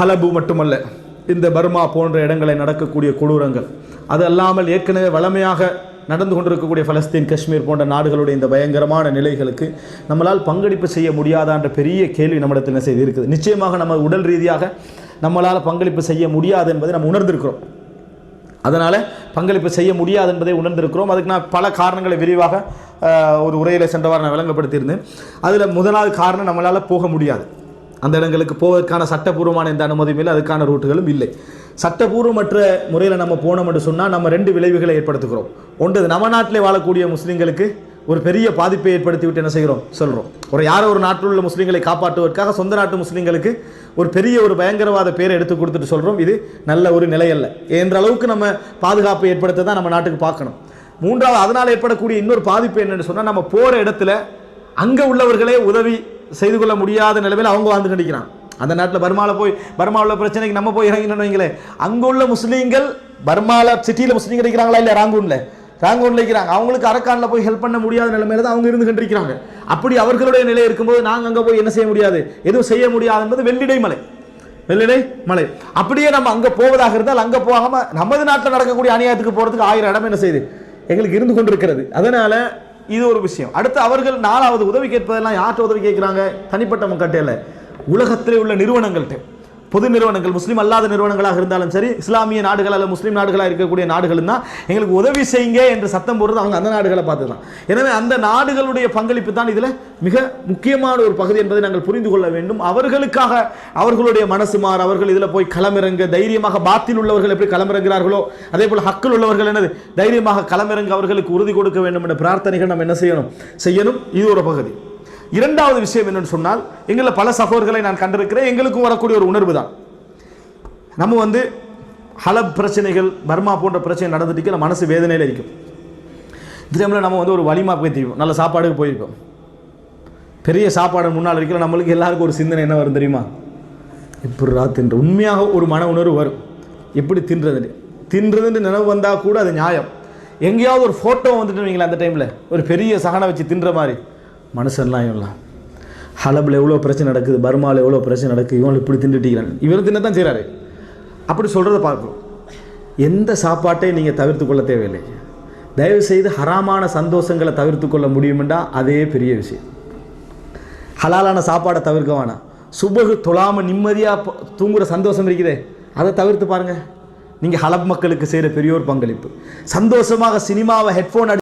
ஹலபு மட்டுமல்ல இந்த பர்மா போன்ற இடங்களை நடக்கக்கூடிய கொடூரங்கள். அது அல்லாமல் ஏற்கனவே வளமையாக நடந்து கொண்டிருக்கக்கூடிய பலஸ்தீன் காஷ்மீர் போன்ற நாடுகளுடைய இந்த பயங்கரமான நிலைகளுக்கு நம்மளால் பங்களிப்பு செய்ய முடியாதான்ற பெரிய கேள்வி நம்மிடத்தில் செய்து இருக்குது. நிச்சயமாக நம்ம உடல் ரீதியாக நம்மளால் பங்களிப்பு செய்ய முடியாது என்பதை நம்ம உணர்ந்திருக்கிறோம். அதனால் பங்களிப்பு செய்ய முடியாது என்பதை உணர்ந்திருக்கிறோம். அதுக்கு நான் பல காரணங்களை விரிவாக ஒரு உரையில் சென்றவாறு நான் விளங்கப்படுத்தியிருந்தேன். அதில் முதலாவது காரணம் நம்மளால் போக முடியாது. அந்த இடங்களுக்கு போவதற்கான சட்டப்பூர்வமான எந்த அனுமதியும் இல்லை அதுக்கான ரூட்டுகளும் இல்லை. சட்டபூர்வமற்ற முறையில் நம்ம போனோம் என்று சொன்னால் நம்ம ரெண்டு விளைவுகளை ஏற்படுத்துகிறோம். ஒன்று நம்ம நாட்டிலே வாழக்கூடிய முஸ்லீம்களுக்கு ஒரு பெரிய பாதிப்பை ஏற்படுத்திவிட்டு என்ன செய்கிறோம்? சொல்கிறோம் ஒரு யாரோ ஒரு நாட்டில் உள்ள முஸ்லீம்களை காப்பாற்றுவதற்காக சொந்த நாட்டு முஸ்லீம்களுக்கு ஒரு பெரிய ஒரு பயங்கரவாத பேரை எடுத்து கொடுத்துட்டு சொல்கிறோம் இது நல்ல ஒரு நிலை அல்ல. என்ற அளவுக்கு நம்ம பாதுகாப்பை ஏற்படுத்த தான் நம்ம நாட்டுக்கு பார்க்கணும். மூன்றாவது அதனால் ஏற்படக்கூடிய இன்னொரு பாதிப்பு என்னென்னு சொன்னால் நம்ம போகிற இடத்துல அங்கே உள்ளவர்களே உதவி செய்து கொள்ள முடியாத நிலைமையில் அவங்க வாழ்ந்து கண்டிக்கிறான் அந்த நாட்டில் பர்மாவில் போய் பர்மாவில் பிரச்சனைக்கு நம்ம போய் இறங்கினோம் வைங்களேன் அங்கே உள்ள முஸ்லீம்கள் பர்மாவில் சிட்டியில் முஸ்லீம் கிடைக்கிறாங்களா இல்லை ராங்கூனில்? ராங்கூனில் இருக்கிறாங்க. அவங்களுக்கு அரக்கானில் போய் ஹெல்ப் பண்ண முடியாத நிலைமையில தான் அவங்க இருந்து கண்டிருக்கிறாங்க அப்படி அவர்களுடைய நிலை இருக்கும்போது நாங்கள் அங்கே போய் என்ன செய்ய முடியாது? எதுவும் செய்ய முடியாது என்பது வெள்ளிடை மலை. வெள்ளிடை மலை. அப்படியே நம்ம அங்கே போவதாக இருந்தால் அங்கே போகாமல் நமது நாட்டில் நடக்கக்கூடிய அநியாயத்துக்கு போகிறதுக்கு ஆயிரம் இடம் என்ன செய்யுது? எங்களுக்கு இருந்து கொண்டிருக்கிறது. அதனால் இது ஒரு விஷயம். அடுத்து அவர்கள் நாலாவது உதவி கேட்பதெல்லாம் யார்கிட்ட உதவி கேட்குறாங்க? தனிப்பட்ட மக்கள்கிட்ட உலகத்திலே உள்ள நிறுவனங்கள்கிட்ட. பொது நிறுவனங்கள் முஸ்லீம் அல்லாத நிறுவனங்களாக இருந்தாலும் சரி இஸ்லாமிய நாடுகள் அல்லது முஸ்லீம் நாடுகளாக இருக்கக்கூடிய நாடுகள் தான் எங்களுக்கு உதவி செய்யுங்க என்று சத்தம் போடுறது அவங்க அந்த நாடுகளை பார்த்து தான் எனவே அந்த நாடுகளுடைய பங்களிப்பு தான் இதில் மிக முக்கியமான ஒரு பகுதி என்பதை நாங்கள் புரிந்து கொள்ள வேண்டும். அவர்களுக்காக அவர்களுடைய மனசு மாறு அவர்கள் இதில் போய் களமிறங்க தைரியமாக பாத்தில் உள்ளவர்கள் எப்படி களமிறங்குகிறார்களோ அதே போல் ஹக்கில் உள்ளவர்கள் என்னது? தைரியமாக களமிறங்க அவர்களுக்கு உறுதி கொடுக்க வேண்டும் என்ற பிரார்த்தனைகள் நம்ம என்ன செய்யணும்? செய்யணும். இது ஒரு பகுதி. இரண்டாவது விஷயம் என்னன்னு சொன்னால் எங்களில் பல சகோதரர்களை நான் கண்டிருக்கிறேன். எங்களுக்கும் வரக்கூடிய ஒரு உணர்வு தான் நம்ம வந்து ஹலப் பிரச்சனைகள் பர்மா போன்ற பிரச்சனை நடந்துட்டு நம்ம மனசு வேதனையில் இருக்கும். இந்த டைமில் நம்ம வந்து ஒரு வலிமா போய் நல்ல சாப்பாடுக்கு போயிருப்போம் பெரிய சாப்பாடு முன்னால் இருக்கிற நம்மளுக்கு எல்லாருக்கும் ஒரு சிந்தனை என்ன வரும் தெரியுமா? எப்படிரா தின்ற உண்மையாக ஒரு மன உணர்வு வரும். எப்படி தின்றது தின்றதுன்னு நினைவு வந்தால் கூட அது நியாயம். எங்கேயாவது ஒரு ஃபோட்டோ வந்துட்டு அந்த டைமில் ஒரு பெரிய சகனை வச்சு தின்ற மாதிரி. மனுஷன்லாம் இவன்லாம். ஹலபில் எவ்வளோ பிரச்சனை நடக்குது பர்மாவில் எவ்வளோ பிரச்சனை நடக்குது இவங்களை இப்படி தின்னுட்டீங்கிறான் இவரும் தின்ன தான் செய்கிறாரு அப்படி சொல்கிறத பார்க்குறோம் எந்த சாப்பாட்டையும் நீங்கள் தவிர்த்து கொள்ள தேவையில்லை. தயவு செய்து ஹராமான சந்தோஷங்களை தவிர்த்து கொள்ள முடியுமெண்டா அதே பெரிய விஷயம். ஹலாலான சாப்பாடை தவிர்க்க வேணாம். சுபகு தொழாம நிம்மதியாக தூங்குற சந்தோஷம் இருக்குதே. அதை தவிர்த்து பாருங்க. நீங்கள் ஹலப் மக்களுக்கு செய்கிற பெரிய ஒரு பங்களிப்பு. சந்தோஷமாக சினிமாவை ஹெட்ஃபோன்